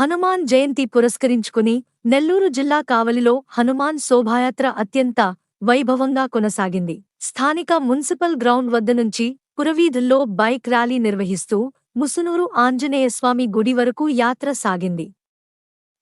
హనుమాన్ జయంతి పురస్కరించుకుని నెల్లూరు జిల్లా కావలిలో హనుమాన్ శోభాయాత్ర అత్యంత వైభవంగా కొనసాగింది. స్థానిక మున్సిపల్ గ్రౌండ్ వద్ద నుంచి పురవీధుల్లో బైక్ ర్యాలీ నిర్వహిస్తూ ముసునూరు ఆంజనేయస్వామి గుడి వరకు యాత్ర సాగింది.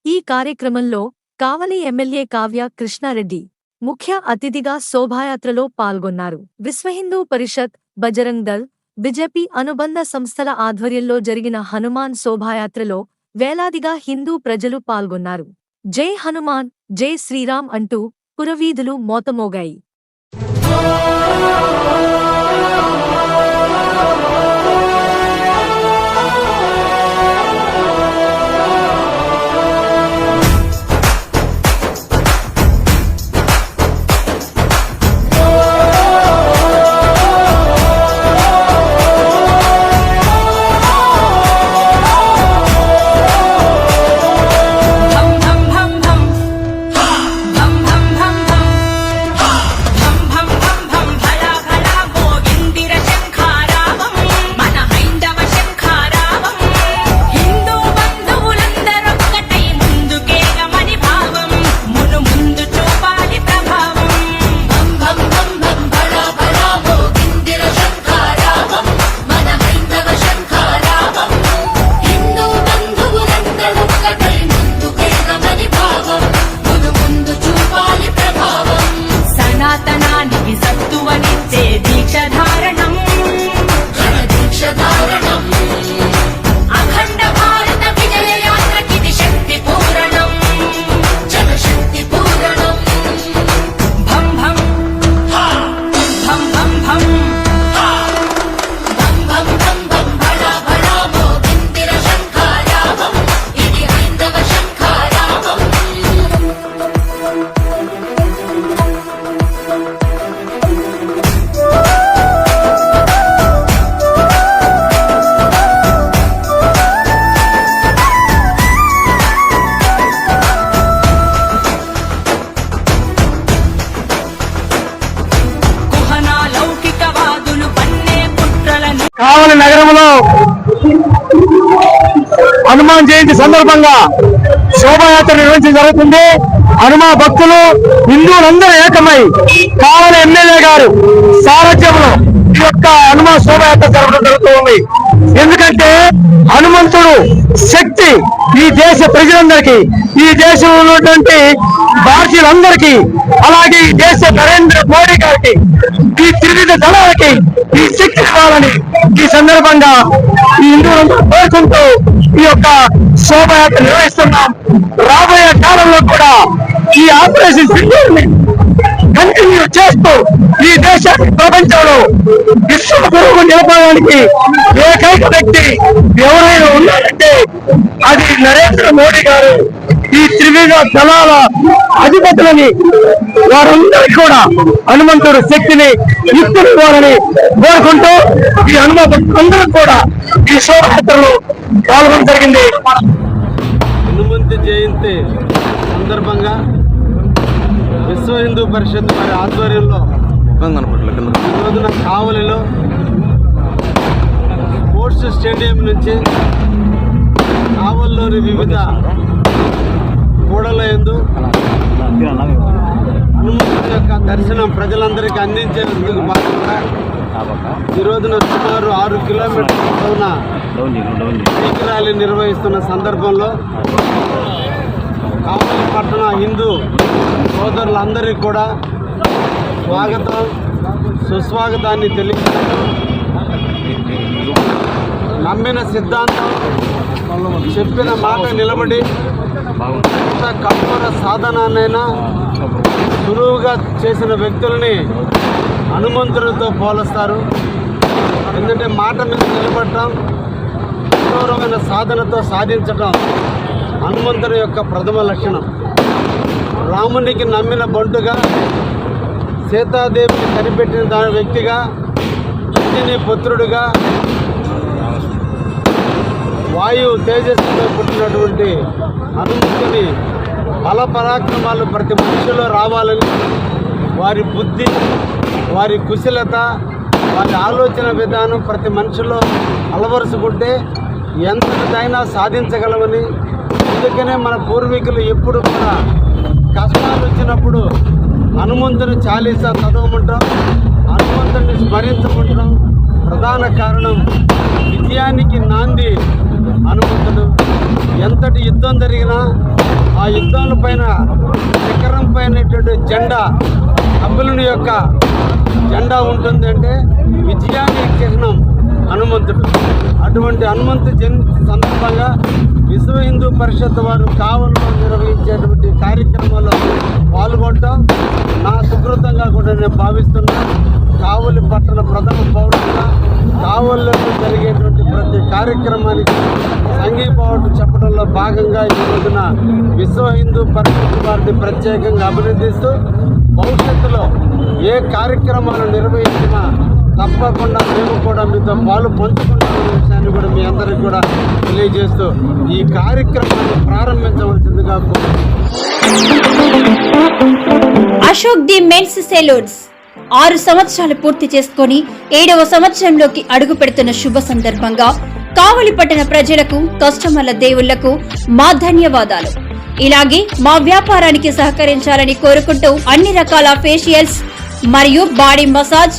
ఈ కార్యక్రమంలో కావలి ఎమ్మెల్యే కావ్య కృష్ణారెడ్డి ముఖ్య అతిథిగా శోభాయాత్రలో పాల్గొన్నారు. విశ్వహిందూ పరిషత్ బజరంగ్ దళ్ బిజెపి అనుబంధ సంస్థల ఆధ్వర్యంలో జరిగిన హనుమాన్ శోభాయాత్రలో వేలాదిగా హిందూ ప్రజలు పాల్గొన్నారు. జై హనుమాన్ జై శ్రీరామ్ అంటూ పురవీధులు మోతమోగాయి. నగరంలో హనుమాన్ జయంతి సందర్భంగా శోభాయాత్ర నిర్వహించడం జరుగుతుంది. హనుమా భక్తులు హిందువులందరూ ఏకమై కావలి ఎమ్మెల్యే గారు సారథ్యంలో ఈ యొక్క హనుమాన్ శోభాయాత్ర జరగడం జరుగుతుంది ఎందుకంటే హనుమంతుడు శక్తి ఈ దేశ ప్రజలందరికీ ఈ దేశంలో ఉన్నటువంటి భారతీయులందరికీ అలాగే ఈ దేశ నరేంద్ర మోడీ గారికి ఈ త్రివిధ దళాలకి ఈ శక్తి కావాలని ఈ సందర్భంగా ఈ హిందువులందరూ కోరుకుంటూ ఈ యొక్క శోభయాత్ర నిర్వహిస్తున్నాం. రాబోయే కాలంలో కూడా ఈ ఆపరేషన్ సింధూర్ని కంటిన్యూ చేస్తూ ఈ దేశాన్ని ప్రపంచంలో విశ్వ గురువు నిలబడడానికి ఏకైక వ్యక్తి ఎవరైనా ఉన్నారంటే అది నరేంద్ర మోడీ గారు. ఈ త్రివిధ దళాల అధిపతులని వారందరికీ కూడా హనుమంతుడు శక్తిని యుక్తులు ఇవ్వాలని కోరుకుంటూ ఈ హనుమంతులందరూ కూడా ఈ శోభయాత్రలో పాల్గొనడం జరిగింది. హనుమంతు జయంతి సందర్భంగా విశ్వ హిందూ పరిషత్ వారి ఆధ్వర్యంలో ఈ రోజున కావలిలో స్పోర్ట్స్ స్టేడియం నుంచి కావలిలోని వివిధ కూడల ఎందు హనుమంతుడి యొక్క దర్శనం ప్రజలందరికీ అందించేందుకు భాగంగా ఈ రోజున సుమారు ఆరు కిలోమీటర్ల పొడవున బైక్ ర్యాలీ నిర్వహిస్తున్న సందర్భంలో కావలి పట్టణ హిందూ సోదరులందరికీ కూడా స్వాగతం. సుస్వాగతాన్ని తెలియజేస్తూ నమ్మిన సిద్ధాంతం. చెప్పిన మాట నిలబడి. ఎంత కఠోర సాధనాన్నైనా సులువుగా చేసిన వ్యక్తులని హనుమంతుడితో పోలుస్తారు. ఎందుకంటే మాట మీద నిలబడటం కఠోరమైన సాధనతో సాధించటం హనుమంతుడి యొక్క ప్రథమ లక్షణం. రామునికి నమ్మిన బంటుగా సీతాదేవిని కనిపెట్టిన దాని వ్యక్తిగా అంజని పుత్రుడిగా వాయు తేజస్సుతో పుట్టినటువంటి అనుమతిని బల పరాక్రమాలు ప్రతి మనిషిలో రావాలని వారి బుద్ధి వారి కుశలత వారి ఆలోచన విధానం ప్రతి మనిషిలో అలవరుచుకుంటే ఎంతదైనా సాధించగలమని. అందుకనే మన పూర్వీకులు ఎప్పుడు కూడా కష్టాలు వచ్చినప్పుడు హనుమంతుని చాలీసా చదవమంటాం హనుమంతుని స్మరించమంటాం. ప్రధాన కారణం విజయానికి నాంది హనుమంతుడు. ఎంతటి యుద్ధం జరిగినా ఆ యుద్ధం పైన శిఖరం పైనటువంటి జెండా అబ్బులుని యొక్క జెండా ఉంటుంది అంటే విజయానికి చిహ్నం హనుమంతుడు. అటువంటి హనుమంతు జయంతి సందర్భంగా విశ్వ హిందూ పరిషత్ వారు కావలిలో నిర్వహించేటువంటి కార్యక్రమాల్లో పాల్గొనటం నా సుకృతంగా కూడా నేను భావిస్తున్నాను కావలి పట్టణ ప్రథమ పౌరుడుగా కావలిలో జరిగేటువంటి ప్రతి కార్యక్రమానికి సంఘీభావం చెప్పడంలో భాగంగా ఈ రోజున విశ్వ హిందూ పరిషత్ వారిని ప్రత్యేకంగా అభినందిస్తూ భవిష్యత్తులో ఏ కార్యక్రమాలు నిర్వహించినా తప్పకుండా మేము కూడా మీతో పాలు పంచుకుంటామనే విషయాన్ని కూడా మీ అందరికి కూడా తెలియజేస్తూ ఈ కార్యక్రమాన్ని ప్రారంభించవలసిందిగా అశోక్ ది మెన్స్ సెలూన్స్. ఆరు సంవత్సరాలు పూర్తి చేసుకొని ఏడవ సంవత్సరంలోకి అడుగు పెడుతున్న శుభ సందర్భంగా కావలి పట్టణ ప్రజలకు కస్టమర్ల దేవుళ్ళకు మా ధన్యవాదాలు. ఇలాగే మా వ్యాపారానికి సహకరించాలని కోరుకుంటూ అన్ని రకాల ఫేషియల్స్ మరియు బాడీ మసాజ్